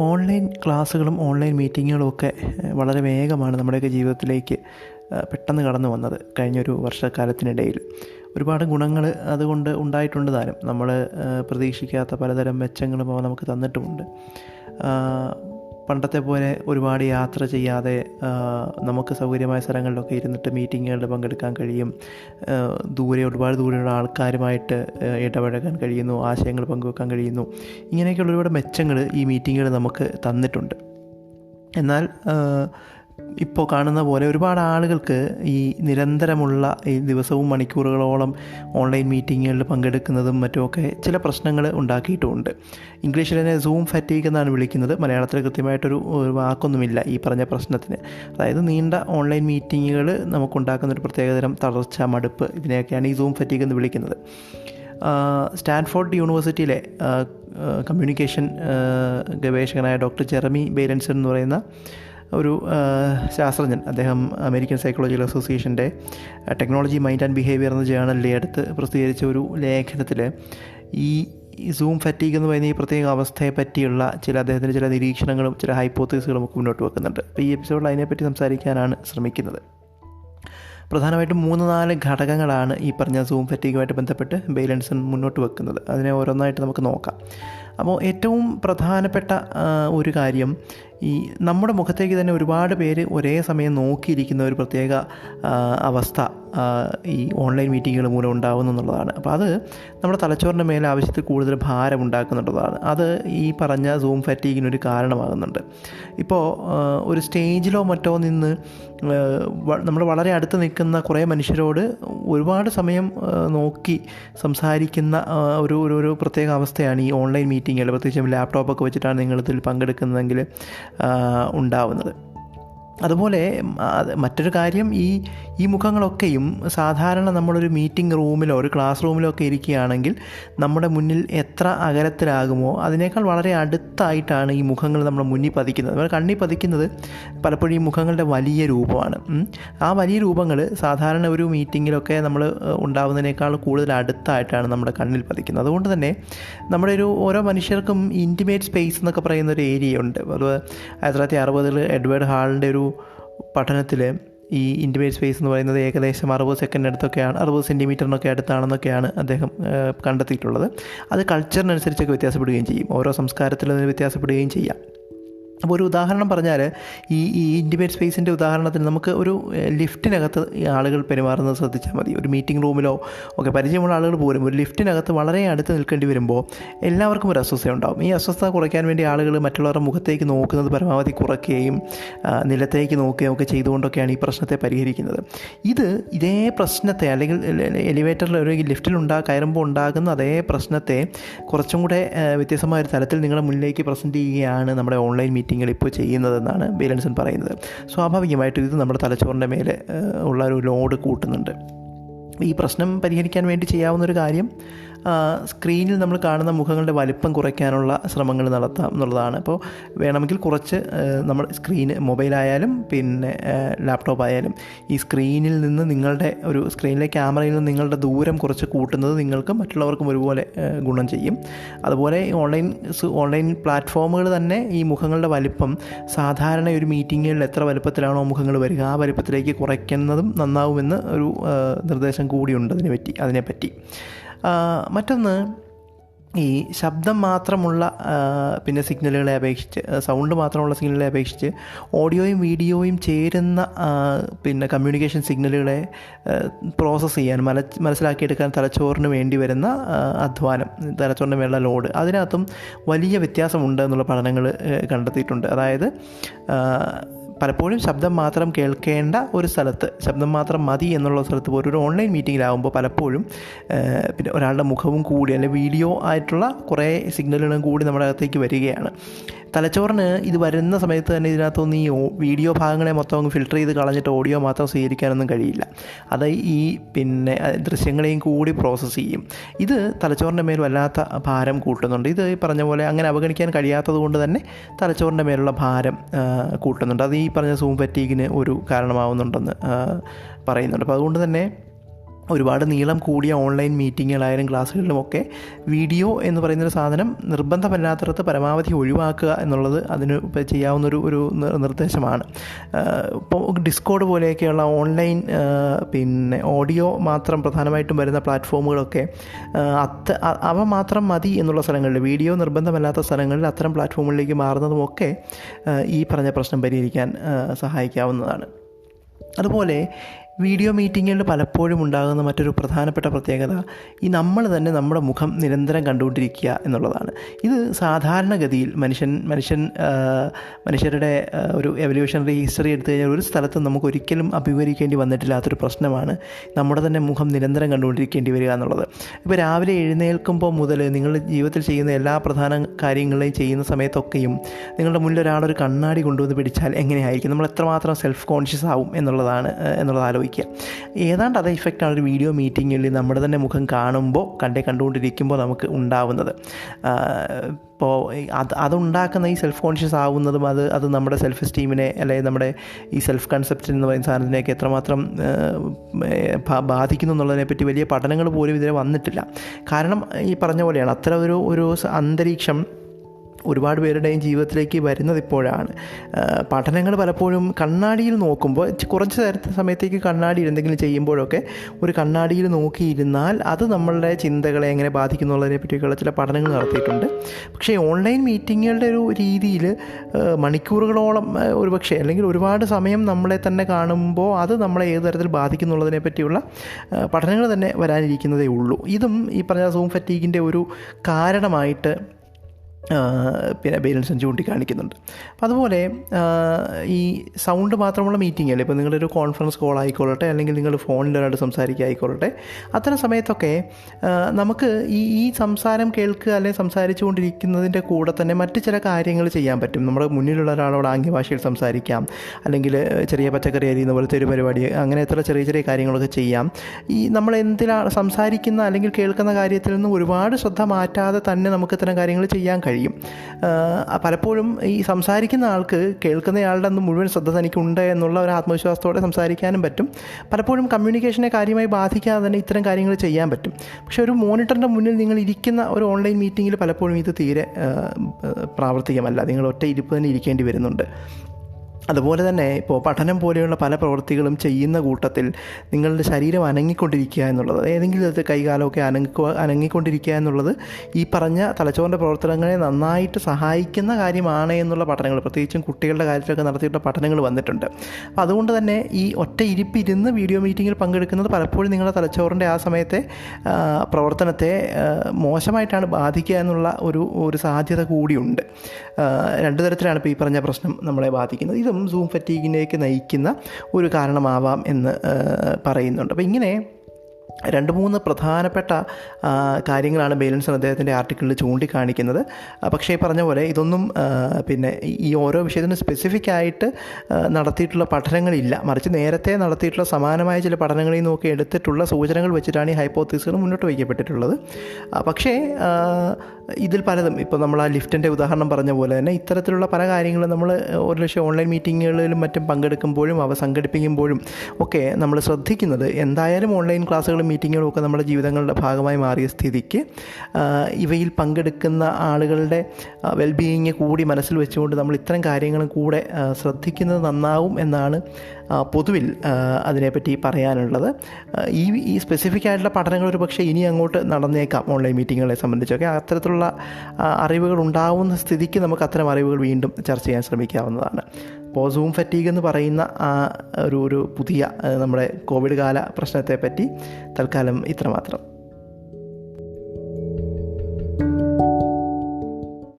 Online ക്ലാസ്സുകളും online മീറ്റിങ്ങുകളും ഒക്കെ വളരെ വേഗമാണ് നമ്മുടെയൊക്കെ ജീവിതത്തിലേക്ക് പെട്ടെന്ന് കടന്നു വന്നത് കഴിഞ്ഞൊരു വർഷക്കാലത്തിനിടയിൽ. ഒരുപാട് ഗുണങ്ങൾ അതുകൊണ്ട് ഉണ്ടായിട്ടുണ്ട് താനും. നമ്മൾ പ്രതീക്ഷിക്കാത്ത പലതരം മെച്ചങ്ങളും അവ നമുക്ക് തന്നിട്ടുമുണ്ട്. പണ്ടത്തെ പോലെ ഒരുപാട് യാത്ര ചെയ്യാതെ നമുക്ക് സൗകര്യമായ സ്ഥലങ്ങളിലൊക്കെ ഇരുന്നിട്ട് മീറ്റിങ്ങുകളിൽ പങ്കെടുക്കാൻ കഴിയും. ദൂരെ ഒരുപാട് ദൂരെയുള്ള ആൾക്കാരുമായിട്ട് ഇടപഴകാൻ കഴിയുന്നു ആശയങ്ങൾ പങ്കുവെക്കാൻ കഴിയുന്നു. ഇങ്ങനെയൊക്കെയുള്ള ഒരുപാട് മെച്ചങ്ങൾ ഈ മീറ്റിങ്ങുകൾ നമുക്ക് തന്നിട്ടുണ്ട്. എന്നാൽ ഇപ്പോൾ കാണുന്ന പോലെ ഒരുപാട് ആളുകൾക്ക് ഈ നിരന്തരമുള്ള ഈ ദിവസവും മണിക്കൂറുകളോളം ഓൺലൈൻ മീറ്റിങ്ങുകളിൽ പങ്കെടുക്കുന്നതും മറ്റുമൊക്കെ ചില പ്രശ്നങ്ങൾ ഉണ്ടാക്കിയിട്ടുമുണ്ട്. ഇംഗ്ലീഷിൽ തന്നെ സൂം ഫറ്റീക്ക് എന്നാണ് വിളിക്കുന്നത്. മലയാളത്തിൽ കൃത്യമായിട്ടൊരു വാക്കൊന്നുമില്ല ഈ പറഞ്ഞ പ്രശ്നത്തിന്. അതായത് നീണ്ട ഓൺലൈൻ മീറ്റിങ്ങുകൾ നമുക്കുണ്ടാക്കുന്ന ഒരു പ്രത്യേകതരം തളർച്ച മടുപ്പ് ഇതിനെയൊക്കെയാണ് ഈ സൂം ഫറ്റീക്ക് എന്ന് വിളിക്കുന്നത്. സ്റ്റാൻഫോർഡ് യൂണിവേഴ്സിറ്റിയിലെ കമ്മ്യൂണിക്കേഷൻ ഗവേഷകനായ ഡോക്ടർ ജെറമി ബേലൻസൺ എന്ന് പറയുന്ന ഒരു ശാസ്ത്രജ്ഞൻ. അദ്ദേഹം അമേരിക്കൻ സൈക്കോളജിക്കൽ അസോസിയേഷന്റെ ടെക്നോളജി മൈൻഡ് ആൻഡ് ബിഹേവിയർ എന്ന ജേണലിലെ അടുത്ത് പ്രസിദ്ധീകരിച്ച ഒരു ലേഖനത്തിൽ ഈ സൂം ഫറ്റീഗ് എന്ന് പറയുന്ന ഈ പ്രത്യേക അവസ്ഥയെ പറ്റിയുള്ള ചില അദ്ദേഹത്തിന്റെ ചില നിരീക്ഷണങ്ങളും ചില ഹൈപ്പോത്തീസുകളും ഒക്കെ മുന്നോട്ട് വെക്കുന്നുണ്ട്. അപ്പോൾ ഈ എപ്പിസോഡിൽ അതിനെപ്പറ്റി സംസാരിക്കാനാണ് ശ്രമിക്കുന്നത്. പ്രധാനമായിട്ടും മൂന്ന് നാല് ഘടകങ്ങളാണ് ഈ പറഞ്ഞ സൂം ഫറ്റീഗുമായിട്ട് ബന്ധപ്പെട്ട് ബെയിലൻസൺ മുന്നോട്ട് വെക്കുന്നത്. അതിനെ ഓരോന്നായിട്ട് നമുക്ക് നോക്കാം. അപ്പോൾ ഏറ്റവും പ്രധാനപ്പെട്ട ഒരു കാര്യം ഈ നമ്മുടെ മുഖത്തേക്ക് തന്നെ ഒരുപാട് പേര് ഒരേ സമയം നോക്കിയിരിക്കുന്ന ഒരു പ്രത്യേക അവസ്ഥ ഈ ഓൺലൈൻ മീറ്റിങ്ങുകൾ മൂലം ഉണ്ടാകുന്നു എന്നുള്ളതാണ്. അപ്പോൾ അത് നമ്മുടെ തലച്ചോറിന്റെ മേലെ ആവശ്യത്തിൽ കൂടുതൽ ഭാരം ഉണ്ടാക്കുന്നുള്ളതാണ്. അത് ഈ പറഞ്ഞ സൂം ഫാറ്റീഗിനൊരു കാരണമാകുന്നുണ്ട്. ഇപ്പോൾ ഒരു സ്റ്റേജിലോ മറ്റോ നിന്ന് നമ്മൾ വളരെ അടുത്ത് നിൽക്കുന്ന കുറേ മനുഷ്യരോട് ഒരുപാട് സമയം നോക്കി സംസാരിക്കുന്ന ഒരു ഒരു പ്രത്യേക അവസ്ഥയാണ് ഈ ഓൺലൈൻ മീറ്റിങ്ങുകൾ. പ്രത്യേകിച്ചും ലാപ്ടോപ്പൊക്കെ വെച്ചിട്ടാണ് നിങ്ങളിതിൽ പങ്കെടുക്കുന്നതെങ്കിൽ ഉണ്ടാവുന്നത്. അതുപോലെ മറ്റൊരു കാര്യം ഈ ഈ മുഖങ്ങളൊക്കെയും സാധാരണ നമ്മളൊരു മീറ്റിംഗ് റൂമിലോ ഒരു ക്ലാസ് റൂമിലോ ഒക്കെ ഇരിക്കുകയാണെങ്കിൽ നമ്മുടെ മുന്നിൽ എത്ര അകലത്തിലാകുമോ അതിനേക്കാൾ വളരെ അടുത്തായിട്ടാണ് ഈ മുഖങ്ങൾ നമ്മുടെ മുന്നിൽ പതിക്കുന്നത്. നമ്മൾ കണ്ണി പതിക്കുന്നത് പലപ്പോഴും ഈ മുഖങ്ങളുടെ വലിയ രൂപമാണ്. ആ വലിയ രൂപങ്ങൾ സാധാരണ ഒരു മീറ്റിങ്ങിലൊക്കെ നമ്മൾ ഉണ്ടാകുന്നതിനേക്കാൾ കൂടുതൽ അടുത്തായിട്ടാണ് നമ്മുടെ കണ്ണിൽ പതിക്കുന്നത്. അതുകൊണ്ട് തന്നെ നമ്മുടെ ഒരു ഓരോ മനുഷ്യർക്കും ഇന്റിമേറ്റ് സ്പേസ് എന്നൊക്കെ പറയുന്ന ഒരു ഏരിയ ഉണ്ട്. അതുപോലെ ആയിരത്തി തൊള്ളായിരത്തി അറുപതിൽ എഡ്വേർഡ് ഹാളിന്റെ ഒരു പഠനത്തിൽ ഈ ഇന്റിമേറ്റ് സ്പേസ് എന്ന് പറയുന്നത് ഏകദേശം അറുപത് സെക്കൻഡ് അടുത്തൊക്കെയാണ് അറുപത് സെന്റിമീറ്ററിനൊക്കെ അടുത്താണെന്നൊക്കെയാണ് അദ്ദേഹം കണ്ടെത്തിയിട്ടുള്ളത്. അത് കൾച്ചറിനനുസരിച്ചൊക്കെ വ്യത്യാസപ്പെടുകയും ചെയ്യും. ഓരോ സംസ്കാരത്തിലും വ്യത്യാസപ്പെടുകയും ചെയ്യാം. അപ്പോൾ ഒരു ഉദാഹരണം പറഞ്ഞാൽ ഈ ഈ ഇന്റിമേറ്റ് സ്പേസിന്റെ ഉദാഹരണത്തിന് നമുക്ക് ഒരു ലിഫ്റ്റിനകത്ത് ഈ ആളുകൾ പെരുമാറുന്നത് ശ്രദ്ധിച്ചാൽ മതി. ഒരു മീറ്റിംഗ് റൂമിലോ ഒക്കെ പരിചയമുള്ള ആളുകൾ പോലും ഒരു ലിഫ്റ്റിനകത്ത് വളരെ അടുത്ത് നിൽക്കേണ്ടി വരുമ്പോൾ എല്ലാവർക്കും ഒരു അസ്വസ്ഥ ഉണ്ടാകും ഈ അസ്വസ്ഥത കുറയ്ക്കാൻ വേണ്ടി ആളുകൾ മറ്റുള്ളവരുടെ മുഖത്തേക്ക് നോക്കുന്നത് പരമാവധി കുറയ്ക്കുകയും നിലത്തേക്ക് നോക്കുകയും ഒക്കെ ചെയ്തുകൊണ്ടൊക്കെയാണ് ഈ പ്രശ്നത്തെ പരിഹരിക്കുന്നത്. ഇത് ഇതേ പ്രശ്നത്തെ അല്ലെങ്കിൽ എലിവേറ്ററിൽ ഒരു ലിഫ്റ്റിൽ ഉണ്ടാ കയറുമ്പോൾ ഉണ്ടാകുന്ന അതേ പ്രശ്നത്തെ കുറച്ചും കൂടെ വ്യത്യസ്തമായ ഒരു തലത്തിൽ നിങ്ങളുടെ മുന്നിലേക്ക് പ്രസന്റ് ചെയ്യുകയാണ് നമ്മുടെ ഓൺലൈൻ മീറ്റിങ്ങുകൾ ഇപ്പോൾ ചെയ്യുന്നതെന്നാണ് ബേലൻസൺ പറയുന്നത്. സ്വാഭാവികമായിട്ടും ഇത് നമ്മുടെ തലച്ചോറിന്റെ മേലെ ഉള്ള ഒരു ലോഡ് കൂട്ടുന്നുണ്ട്. ഈ പ്രശ്നം പരിഹരിക്കാൻ വേണ്ടി ചെയ്യാവുന്നൊരു കാര്യം സ്ക്രീനിൽ നമ്മൾ കാണുന്ന മുഖങ്ങളുടെ വലിപ്പം കുറയ്ക്കാനുള്ള ശ്രമങ്ങൾ നടത്താം എന്നുള്ളതാണ്. അപ്പോൾ വേണമെങ്കിൽ കുറച്ച് നമ്മൾ സ്ക്രീൻ മൊബൈലായാലും പിന്നെ ലാപ്ടോപ്പ് ആയാലും ഈ സ്ക്രീനിൽ നിന്ന് നിങ്ങളുടെ ഒരു സ്ക്രീനിലെ ക്യാമറയിൽ നിന്ന് നിങ്ങളുടെ ദൂരം കുറച്ച് കൂട്ടുന്നത് നിങ്ങൾക്ക് മറ്റുള്ളവർക്കും ഒരുപോലെ ഗുണം ചെയ്യും. അതുപോലെ ഓൺലൈൻ ഓൺലൈൻ പ്ലാറ്റ്ഫോമുകൾ തന്നെ ഈ മുഖങ്ങളുടെ വലിപ്പം സാധാരണ ഒരു മീറ്റിങ്ങുകളിൽ എത്ര വലുപ്പത്തിലാണോ മുഖങ്ങൾ വരിക ആ വലുപ്പത്തിലേക്ക് കുറയ്ക്കുന്നതും നന്നാവുമെന്ന് ഒരു നിർദ്ദേശം കൂടിയുണ്ട് അതിനെപ്പറ്റി അതിനെപ്പറ്റി. മറ്റൊന്ന് ഈ ശബ്ദം മാത്രമുള്ള പിന്നെ സിഗ്നലുകളെ അപേക്ഷിച്ച് സൗണ്ട് മാത്രമുള്ള സിഗ്നലുകളെ അപേക്ഷിച്ച് ഓഡിയോയും വീഡിയോയും ചേരുന്ന പിന്നെ കമ്മ്യൂണിക്കേഷൻ സിഗ്നലുകളെ പ്രോസസ്സ് ചെയ്യാൻ മല മനസ്സിലാക്കിയെടുക്കാൻ തലച്ചോറിന് വേണ്ടി വരുന്ന അധ്വാനം തലച്ചോറിന് വേണ്ട ലോഡ്. അതിനകത്തും വലിയ വ്യത്യാസമുണ്ട് എന്നുള്ള പഠനങ്ങൾ കണ്ടെത്തിയിട്ടുണ്ട്. അതായത് പലപ്പോഴും ശബ്ദം മാത്രം കേൾക്കേണ്ട ഒരു സ്ഥലത്ത് ശബ്ദം മാത്രം മതി എന്നുള്ള സ്ഥലത്ത് പോലും ഒരു ഓൺലൈൻ മീറ്റിങ്ങിലാവുമ്പോൾ പലപ്പോഴും പിന്നെ ഒരാളുടെ മുഖവും കൂടി അല്ലെങ്കിൽ വീഡിയോ ആയിട്ടുള്ള കുറേ സിഗ്നലുകളും കൂടി നമ്മുടെ അകത്തേക്ക് വരികയാണ്. തലച്ചോറിന് ഇത് വരുന്ന സമയത്ത് തന്നെ ഇതിനകത്തുനിന്ന് ഈ വീഡിയോ ഭാഗങ്ങളെ മൊത്തം അങ്ങ് ഫിൽട്ടർ ചെയ്ത് കളഞ്ഞിട്ട് ഓഡിയോ മാത്രം സ്വീകരിക്കാനൊന്നും കഴിയില്ല. അത് ഈ പിന്നെ ദൃശ്യങ്ങളെയും കൂടി പ്രോസസ്സ് ചെയ്യും. ഇത് തലച്ചോറിന്റെ മേൽ വല്ലാത്ത ഭാരം കൂട്ടുന്നുണ്ട്. ഇത് ഈ പറഞ്ഞ പോലെ അങ്ങനെ അവഗണിക്കാൻ കഴിയാത്തത് കൊണ്ട് തന്നെ തലച്ചോറിന്റെ മേലുള്ള ഭാരം കൂട്ടുന്നുണ്ട്. അത് ഈ പറഞ്ഞ സൂം ഫറ്റീഗിന് ഒരു കാരണമാവുന്നുണ്ടെന്ന് പറയുന്നുണ്ട്. അപ്പോൾ അതുകൊണ്ട് തന്നെ ഒരുപാട് നീളം കൂടിയ ഓൺലൈൻ മീറ്റിങ്ങുകളായാലും ക്ലാസ്സുകളിലുമൊക്കെ വീഡിയോ എന്ന് പറയുന്നൊരു സാധനം നിർബന്ധമല്ലാത്തടത്ത് പരമാവധി ഒഴിവാക്കുക എന്നുള്ളത് അതിന് ചെയ്യാവുന്നൊരു ഒരു നിർദ്ദേശമാണ്. ഇപ്പോൾ ഡിസ്കോഡ് പോലെയൊക്കെയുള്ള ഓൺലൈൻ പിന്നെ ഓഡിയോ മാത്രം പ്രധാനമായിട്ടും വരുന്ന പ്ലാറ്റ്ഫോമുകളൊക്കെ അത്ത അവ മാത്രം മതി എന്നുള്ള സ്ഥലങ്ങളിൽ വീഡിയോ നിർബന്ധമല്ലാത്ത സ്ഥലങ്ങളിൽ അത്തരം പ്ലാറ്റ്ഫോമുകളിലേക്ക് മാറുന്നതുമൊക്കെ ഈ പറഞ്ഞ പ്രശ്നം പരിഹരിക്കാൻ സഹായിക്കാവുന്നതാണ്. അതുപോലെ വീഡിയോ മീറ്റിങ്ങുകളിൽ പലപ്പോഴും ഉണ്ടാകുന്ന മറ്റൊരു പ്രധാനപ്പെട്ട പ്രത്യേകത ഈ നമ്മൾ തന്നെ നമ്മുടെ മുഖം നിരന്തരം കണ്ടുകൊണ്ടിരിക്കുക എന്നുള്ളതാണ്. ഇത് സാധാരണഗതിയിൽ മനുഷ്യൻ മനുഷ്യൻ മനുഷ്യരുടെ ഒരു എവല്യൂഷണറി ഹിസ്റ്ററി എടുത്തു കഴിഞ്ഞാൽ ഒരു സ്ഥലത്തും നമുക്ക് ഒരിക്കലും അഭിമുഖീകരിക്കേണ്ടി വന്നിട്ടില്ലാത്തൊരു പ്രശ്നമാണ് നമ്മുടെ തന്നെ മുഖം നിരന്തരം കണ്ടുകൊണ്ടിരിക്കേണ്ടി വരിക എന്നുള്ളത്. ഇപ്പോൾ രാവിലെ എഴുന്നേൽക്കുമ്പോൾ മുതൽ നിങ്ങൾ ജീവിതത്തിൽ ചെയ്യുന്ന എല്ലാ പ്രധാന കാര്യങ്ങളെയും ചെയ്യുന്ന സമയത്തൊക്കെയും നിങ്ങളുടെ മുന്നിൽ ഒരാളൊരു കണ്ണാടി കൊണ്ടുവന്ന് പിടിച്ചാൽ എങ്ങനെയായിരിക്കും? നമ്മൾ എത്രമാത്രം സെൽഫ് കോൺഷ്യസ് ആവും എന്നുള്ളതാണ് എന്നുള്ളത് ആലോചിക്കുക ഏതാണ്ട് അതേ ഇഫക്റ്റാണ് ഒരു വീഡിയോ മീറ്റിങ്ങിൽ നമ്മുടെ തന്നെ മുഖം കാണുമ്പോൾ കണ്ടേ കണ്ടുകൊണ്ടിരിക്കുമ്പോൾ നമുക്ക് ഉണ്ടാവുന്നത്. ഇപ്പോൾ അത് അതുണ്ടാക്കുന്ന ഈ സെൽഫ് കോൺഷ്യസ് ആവുന്നതും അത് അത് നമ്മുടെ സെൽഫ് എസ്റ്റീമിനെ അല്ലെങ്കിൽ നമ്മുടെ ഈ സെൽഫ് കൺസെപ്റ്റ് എന്ന് പറയുന്ന സാധനത്തിനെയൊക്കെ എത്രമാത്രം ബാധിക്കുന്നു എന്നുള്ളതിനെപ്പറ്റി വലിയ പഠനങ്ങൾ പോലും ഇതുവരെ വന്നിട്ടില്ല. കാരണം ഈ പറഞ്ഞ പോലെയാണ് അത്ര ഒരു ഒരു അന്തരീക്ഷം ഒരുപാട് പേരുടെയും ജീവിതത്തിലേക്ക് വരുന്നത് ഇപ്പോഴാണ്. പഠനങ്ങൾ പലപ്പോഴും കണ്ണാടിയിൽ നോക്കുമ്പോൾ കുറച്ച് നേരത്തെ സമയത്തേക്ക് കണ്ണാടിയിൽ എന്തെങ്കിലും ചെയ്യുമ്പോഴൊക്കെ ഒരു കണ്ണാടിയിൽ നോക്കിയിരുന്നാൽ അത് നമ്മളുടെ ചിന്തകളെ എങ്ങനെ ബാധിക്കുന്നുള്ളതിനെ പറ്റിയൊക്കെയുള്ള ചില പഠനങ്ങൾ നടത്തിയിട്ടുണ്ട്. പക്ഷേ ഓൺലൈൻ മീറ്റിങ്ങുകളുടെ ഒരു രീതിയിൽ മണിക്കൂറുകളോളം ഒരു പക്ഷേ അല്ലെങ്കിൽ ഒരുപാട് സമയം നമ്മളെ തന്നെ കാണുമ്പോൾ അത് നമ്മളെ ഏത് തരത്തിൽ ബാധിക്കുന്നുള്ളതിനെ പറ്റിയുള്ള പഠനങ്ങൾ തന്നെ വരാനിരിക്കുന്നതേ ഉള്ളൂ. ഇതും ഈ പറഞ്ഞ സൂം ഫറ്റീഗിന്റെ ഒരു കാരണമായിട്ട് പിന്നെ ബേലൻസും ചൂണ്ടിക്കാണിക്കുന്നുണ്ട്. അപ്പം അതുപോലെ ഈ സൗണ്ട് മാത്രമുള്ള മീറ്റിംഗ് അല്ലേ? ഇപ്പോൾ നിങ്ങളൊരു കോൺഫറൻസ് കോൾ ആയിക്കൊള്ളട്ടെ അല്ലെങ്കിൽ നിങ്ങൾ ഫോണിൽ ഒരാൾ സംസാരിക്കുക ആയിക്കൊള്ളട്ടെ അത്തരം സമയത്തൊക്കെ നമുക്ക് ഈ ഈ സംസാരം കേൾക്കുക അല്ലെങ്കിൽ സംസാരിച്ചുകൊണ്ടിരിക്കുന്നതിന്റെ കൂടെ തന്നെ മറ്റ് ചില കാര്യങ്ങൾ ചെയ്യാൻ പറ്റും. നമ്മുടെ മുന്നിലുള്ള ഒരാളോട് ആംഗ്യഭാഷയിൽ സംസാരിക്കാം അല്ലെങ്കിൽ ചെറിയ പച്ചക്കറി അരിയുന്ന പോലത്തെ ഒരു പരിപാടി അങ്ങനെ എത്ര ചെറിയ ചെറിയ കാര്യങ്ങളൊക്കെ ചെയ്യാം. ഈ നമ്മൾ എന്തിനാണ് സംസാരിക്കുന്ന അല്ലെങ്കിൽ കേൾക്കുന്ന കാര്യത്തിൽ നിന്നും ഒരുപാട് ശ്രദ്ധ മാറ്റാതെ തന്നെ നമുക്ക് ഇത്തരം കാര്യങ്ങൾ ചെയ്യാൻ കഴിയും. ആ, പലപ്പോഴും ഈ സംസാരിക്കുന്ന ആൾക്ക് കേൾക്കുന്നയാളുടെ അന്ന് മുഴുവൻ ശ്രദ്ധ തനിക്കുണ്ട് എന്നുള്ള ഒരു ആത്മവിശ്വാസത്തോടെ സംസാരിക്കാനും പറ്റും. പലപ്പോഴും കമ്മ്യൂണിക്കേഷനെ കാര്യമായി ബാധിക്കാതെ തന്നെ ഇത്തരം കാര്യങ്ങൾ ചെയ്യാൻ പറ്റും. പക്ഷേ ഒരു മോണിറ്ററിന്റെ മുന്നിൽ നിങ്ങൾ ഇരിക്കുന്ന ഒരു ഓൺലൈൻ മീറ്റിങ്ങിൽ പലപ്പോഴും ഇത് തീരെ പ്രാവർത്തികമല്ല. നിങ്ങൾ ഒറ്റ ഇരിപ്പ് തന്നെ ഇരിക്കേണ്ടി വരുന്നുണ്ട്. അതുപോലെ തന്നെ ഇപ്പോൾ പഠനം പോലെയുള്ള പല പ്രവൃത്തികളും ചെയ്യുന്ന കൂട്ടത്തിൽ നിങ്ങളുടെ ശരീരം അനങ്ങിക്കൊണ്ടിരിക്കുക എന്നുള്ളത് ഏതെങ്കിലും വിധത്തിൽ കൈകാലമൊക്കെ അനങ്ങിക്കുക അനങ്ങിക്കൊണ്ടിരിക്കുക എന്നുള്ളത് ഈ പറഞ്ഞ തലച്ചോറിന്റെ പ്രവർത്തനങ്ങളെ നന്നായിട്ട് സഹായിക്കുന്ന കാര്യമാണ് എന്നുള്ള പഠനങ്ങൾ പ്രത്യേകിച്ചും കുട്ടികളുടെ കാര്യത്തിലൊക്കെ നടത്തിയിട്ടുള്ള പഠനങ്ങൾ വന്നിട്ടുണ്ട്. അപ്പോൾ അതുകൊണ്ട് തന്നെ ഈ ഒറ്റ ഇരിപ്പിരുന്ന് വീഡിയോ മീറ്റിങ്ങിൽ പങ്കെടുക്കുന്നത് പലപ്പോഴും നിങ്ങളുടെ തലച്ചോറിന്റെ ആ സമയത്തെ പ്രവർത്തനത്തെ മോശമായിട്ടാണ് ബാധിക്കുക എന്നുള്ള ഒരു ഒരു സാധ്യത കൂടിയുണ്ട്. രണ്ട് തരത്തിലാണ് ഇപ്പോൾ ഈ പറഞ്ഞ പ്രശ്നം നമ്മളെ ബാധിക്കുന്നത്. ഇതും സൂം ഫറ്റീഗിലേക്ക് നയിക്കുന്ന ഒരു കാരണമാവാം എന്ന് പറയുന്നുണ്ട്. അപ്പോൾ ഇങ്ങനെ രണ്ട് മൂന്ന് പ്രധാനപ്പെട്ട കാര്യങ്ങളാണ് ബേലൻസൺ അദ്ദേഹത്തിന്റെ ആർട്ടിക്കിളിൽ ചൂണ്ടിക്കാണിക്കുന്നത്. പക്ഷേ പറഞ്ഞ പോലെ ഇതൊന്നും പിന്നെ ഈ- ഓരോ വിഷയത്തിനും സ്പെസിഫിക് ആയിട്ട് നടത്തിയിട്ടുള്ള പഠനങ്ങളില്ല. മറിച്ച് നേരത്തെ നടത്തിയിട്ടുള്ള സമാനമായ ചില പഠനങ്ങളിൽ നിന്നൊക്കെ എടുത്തിട്ടുള്ള സൂചനകൾ വെച്ചിട്ടാണ് ഈ ഹൈപ്പോത്തീസുകൾ മുന്നോട്ട് വയ്ക്കപ്പെട്ടിട്ടുള്ളത്. പക്ഷേ ഇതിൽ പലതും. ഇപ്പോൾ നമ്മൾ ആ ലിഫ്റ്റിന്റെ ഉദാഹരണം പറഞ്ഞ പോലെ തന്നെ ഇത്തരത്തിലുള്ള പല കാര്യങ്ങളും നമ്മൾ ഒരു ലക്ഷം ഓൺലൈൻ മീറ്റിങ്ങുകളിലും മറ്റും പങ്കെടുക്കുമ്പോഴും അവ സംഘടിപ്പിക്കുമ്പോഴും ഒക്കെ നമ്മൾ ശ്രദ്ധിക്കുന്നത് എന്തായാലും ഓൺലൈൻ ക്ലാസ്സുകളും മീറ്റിങ്ങുകളും ഒക്കെ നമ്മുടെ ജീവിതങ്ങളുടെ ഭാഗമായി മാറിയ സ്ഥിതിക്ക് ഇവയിൽ പങ്കെടുക്കുന്ന ആളുകളുടെ വെൽബീയിങ് കൂടി മനസ്സിൽ വെച്ചുകൊണ്ട് നമ്മൾ ഇത്തരം കാര്യങ്ങളും കൂടെ ശ്രദ്ധിക്കുന്നത് നന്നാവും എന്നാണ് പൊതുവിൽ അതിനെപ്പറ്റി പറയാനുള്ളത്. ഈ ഈ സ്പെസിഫിക് ആയിട്ടുള്ള പഠനങ്ങൾ ഒരു പക്ഷേ ഇനി അങ്ങോട്ട് നടന്നേക്കാം ഓൺലൈൻ മീറ്റിങ്ങുകളെ സംബന്ധിച്ചൊക്കെ. അത്തരത്തിലുള്ള അറിവുകൾ ഉണ്ടാവുന്ന സ്ഥിതിക്ക് നമുക്ക് അത്തരം അറിവുകൾ വീണ്ടും ചർച്ച ചെയ്യാൻ ശ്രമിക്കാവുന്നതാണ്. അപ്പോൾ സൂം ഫറ്റീഗ് എന്ന് പറയുന്ന ഒരു ഒരു പുതിയ നമ്മുടെ കോവിഡ് കാല പ്രശ്നത്തെപ്പറ്റി തൽക്കാലം ഇത്രമാത്രം.